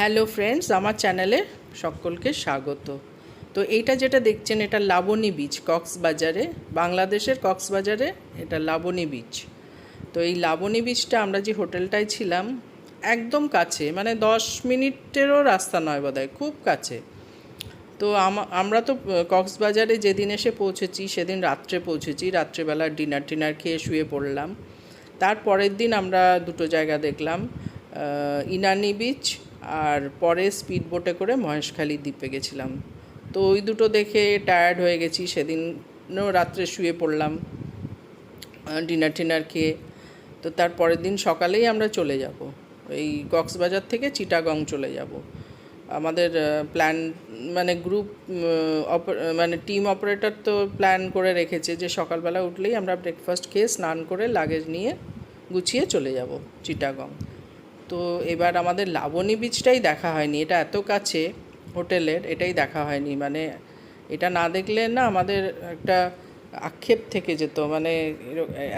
Hello friends, আমার চ্যানেলে সকলকে স্বাগত। তো এইটা যেটা দেখছেন, এটা লাবণী বীচ, কক্সবাজারে, বাংলাদেশের কক্সবাজারে এটা লাবণী বীচ। তো এই লাবণী বীচটা আমরা যে হোটেলটায় ছিলাম, একদম কাছে মানে দশ মিনিটেরও রাস্তা নয় বোধহয়, খুব কাছে। তো আম- আমরা তো কক্সবাজারে যেদিন এসে পৌঁছেছি, সেদিন রাত্রে পৌঁছেছি, রাত্রেবেলা ডিনার টিনার খেয়ে শুয়ে পড়লাম। তার পরের দিন আমরা দুটো জায়গা দেখলাম ইনানি বিচ আর পরে স্পিড বোটে করে মহেশখালী দ্বীপে গেছিলাম। তো ওই দুটো দেখে টায়ার্ড হয়ে গেছি, সেদিনও রাত্রে শুয়ে পড়লাম ডিনার টিনার খেয়ে। তো তার পরের দিন সকালেই আমরা চলে যাব। এই কক্সবাজার থেকে চিটাগং চলে যাব। আমাদের প্ল্যান মানে গ্রুপ মানে টিম অপারেটর তো প্ল্যান করে রেখেছে যে সকালবেলা উঠলেই আমরা ব্রেকফাস্ট খেয়ে স্নান করে লাগেজ নিয়ে গুছিয়ে চলে যাব চিটাগং। তো এবার আমাদের লাবণী বিচটাই দেখা হয়নি। এটা এত কাছে হোটেলের, এটাই দেখা হয়নি। মানে এটা না দেখলে না আমাদের একটা আক্ষেপ থেকে যেত। মানে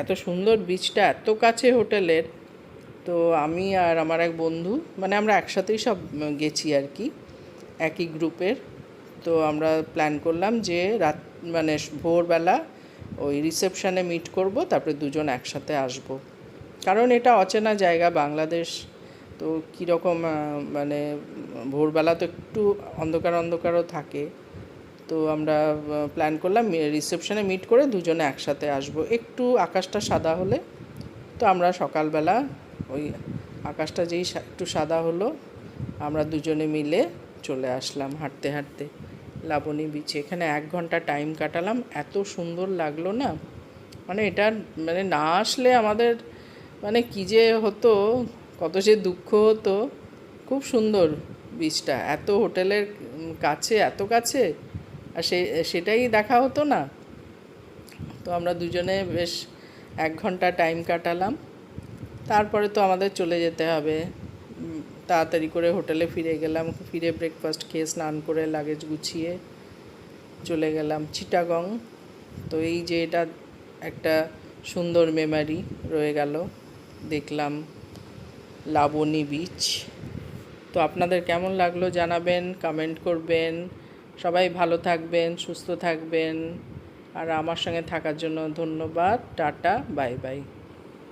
এত সুন্দর বিচটা এত কাছে হোটেলের। তো আমি আর আমার এক বন্ধু মানে আমরা একসাথেই সব গেছি আর কি, একই গ্রুপের। তো আমরা প্ল্যান করলাম যে রাত মানে ভোরবেলা ওই রিসেপশানে মিট করব, তারপরে দুজন একসাথে আসব। কারণ এটা অচেনা জায়গা বাংলাদেশ। তো কীরকম মানে ভোরবেলা তো একটু অন্ধকার অন্ধকারও থাকে। তো আমরা প্ল্যান করলাম রিসেপশনে মিট করে দুজনে একসাথে আসব। একটু আকাশটা সাদা হলে তো আমরা সকালবেলা ওই আকাশটা যেই একটু সাদা হলো, আমরা দুজনে মিলে চলে আসলাম হাঁটতে হাঁটতে লাবণী বিচে এখানে এক ঘণ্টা টাইম কাটালাম। এত সুন্দর লাগল না। মানে এটা মানে না আসলে আমাদের মানে কী যে হতো কত যে দুঃখ হতো। খুব সুন্দর বিচটা এত হোটেলের কাছে, এত কাছে। আর সে, সেটাই দেখা হতো না। তো আমরা দুজনে বেশ এক ঘণ্টা টাইম কাটালাম। তারপরে তো আমাদের চলে যেতে হবে। তাড়াতাড়ি করে হোটেলে ফিরে গেলাম। ফিরে ব্রেকফাস্ট খেয়ে স্নান করে লাগেজ গুছিয়ে চলে গেলাম চিটাগং তো এই যে এটা একটা সুন্দর মেমারি রয়ে গেল। দেখলাম লাবণী বীচ তো আপনাদের কেমন লাগল জানাবেন কমেন্ট করবেন। সবাই ভালো থাকবেন, সুস্থ থাকবেন। আর আমার সঙ্গে থাকার জন্য ধন্যবাদ। Tata bye bye